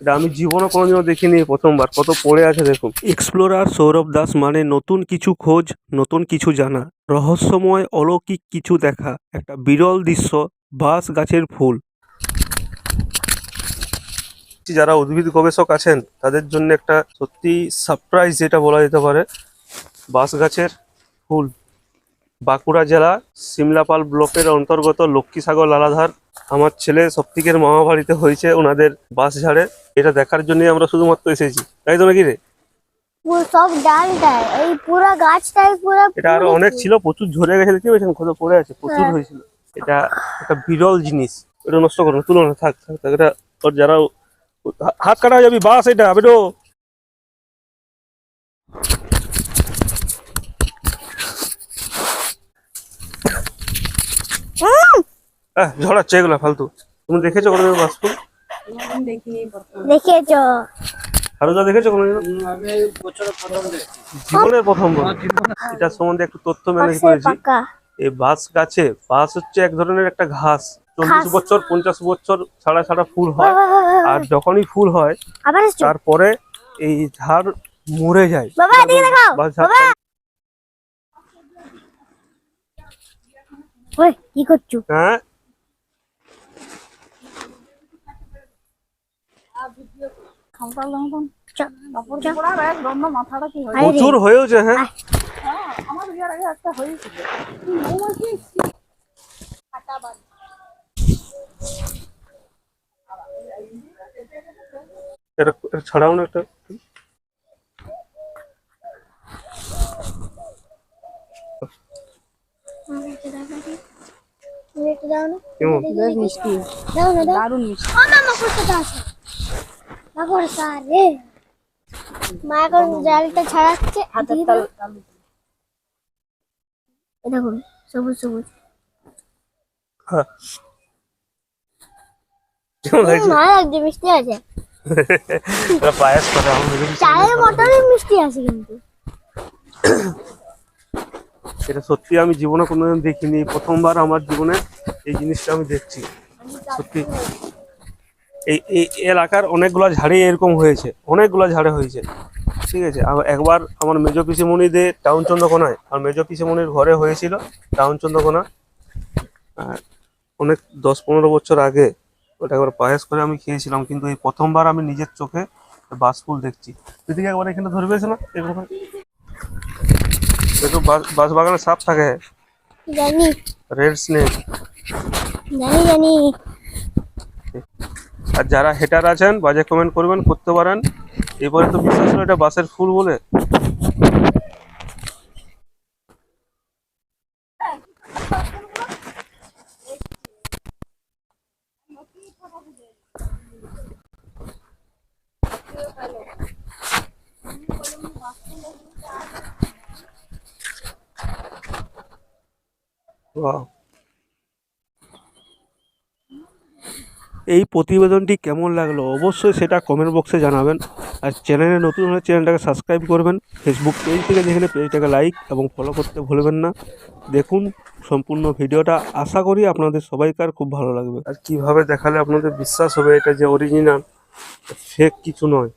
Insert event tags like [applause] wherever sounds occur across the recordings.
এটা আমি জীবনে কোনোদিনও দেখিনি প্রথমবার। কত পড়ে আছে দেখুন। এক্সপ্লোরার সৌরভ দাস মানে নতুন কিছু খোঁজ নতুন কিছু জানা রহস্যময় অলৌকিক কিছু দেখা একটা বিরল দৃশ্য বাঁশ গাছের ফুল। যারা উদ্ভিদ গবেষক আছেন তাদের জন্য একটা সত্যি সারপ্রাইজ যেটা বলা যেতে পারে বাঁশ গাছের ফুল। বাঁকুড়া জেলা সিমলাপাল ব্লকের অন্তর্গত লক্ষ্মীসাগর লালাধার। আমার ছেলে সপ্তিকের মামা বাড়িতে হয়েছে ওনাদের বাস ঝাড়ে এটা দেখার জন্যই আমরা শুধুমাত্র এসেছি। তাই তো নাকি রে? সব ডালটায় এই পুরো গাছটাই পুরো এটা আরও অনেক ছিল প্রচুর ঝরে গেছে দেখতে পেয়েছেন কত পড়ে আছে প্রচুর হ্যাঁ। হয়েছিল। এটা একটা বিরল জিনিস। এটা নষ্ট করো না তুলো না থাক থাক থাক এটা ওর যারা হাত কাটা যাবি বাস এটা বেটো। আহ, ঝড়াচ্ছে এগুলো ফালতু। তুমি দেখেছ বাস ফুল দেখেছ? আরও দেখেছ কোনোদিন জীবনের প্রথম। এটা সম্বন্ধে একটু তথ্য ম্যানেজ করেছি। এই বাঁশ গাছে বাঁশ হচ্ছে এক ধরনের একটা ঘাস। চল্লিশ বছর পঞ্চাশ বছর ছাড়া ছাড়া ফুল হয়। আর যখনই ফুল হয় তারপরে এই ঝাড় মরে যায়। বাবা এদিকে দেখাও। বাঁশ ঝাড় বাবা ওই কি করছ? হ্যাঁ চ, চ। মাথাটা কি হয় আরে রে, প্রচুর হ্যাঁ। আমার বিয়ার আগে একটা হয়েছিল এটা এটা ছাড়াও না একটা? তুমি একটু দাও না। কেমন? বেশ মিষ্টি দারুণ মিষ্টি। ও মামা কোথায় আছে। সারে মা এখন জালটা ছাড়াচ্ছে হাতের তাল দেখুন সবুজ সবুজ। হ্যাঁ। ভালো লাগছে মিষ্টি আছে। [laughs] পায়েস করে চায়ের মিষ্টি আছে কিন্তু। এটা সত্যি আমি জীবনে কোনোদিন দেখিনি। প্রথমবার আমার জীবনে এই জিনিসটা আমি দেখছি। সত্যি। এই এই এলাকার অনেকগুলো ঝাড়ে এরকম হয়েছে অনেকগুলো ঝাড়ে হয়েছে। ঠিক আছে? একবার আমার মেজো পিসিমণিদের টাউন চন্দ্রকোনায় আর মেজো পিসিমণির ঘরে হয়েছিল টাউন চন্দ্রকোনা অনেক দশ পনেরো বছর আগে ওটা একবার পায়েস করে আমি খেয়েছিলাম কিন্তু এই প্রথমবার আমি নিজের চোখে বাস ফুল দেখছি। দিদিকে একবার এখানে ধরবে না এরকম। একটু বাস- বাগানে সাপ থাকে। জানি। রেড স্নেক জানি জানি। আর যারা হেটার আছেন, বাজে কমেন্ট করবেন, করতে পারেন এবারে তো বিশ্বাস হলো এটা বাসের ফুল বলে Wow. এই প্রতিবেদনটি কেমন লাগল অবশ্যই সেটা কমেন্ট বক্সে জানাবেন। আর চ্যানেলে নতুন হলে চ্যানেলটাকে সাবস্ক্রাইব করবেন। ফেসবুক পেজ থেকে দেখলে পেজটাকে লাইক এবং ফলো করতে ভুলবেন না। দেখুন সম্পূর্ণ ভিডিওটা। আশা করি আপনাদের সবাইকার খুব ভালো লাগবে। আর কীভাবে দেখালে আপনাদের বিশ্বাস হবে এটা যে অরিজিনাল ফেক কিছু নয়।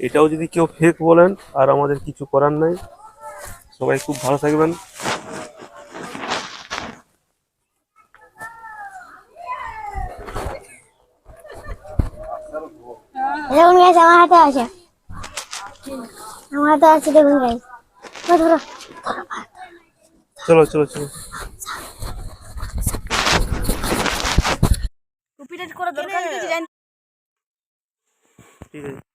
এটাও যদি কেউ ফেক বলেন, আর আমাদের কিছু করার নাই। সবাই খুব ভালো থাকবেন। দেখুন গাইস আমার হাতে আছে। আমার হাতে আছে দেখুন গাইস ধরো চলো চলো চলো। কপিরাইট করা দরকার নেই ঠিক আছে।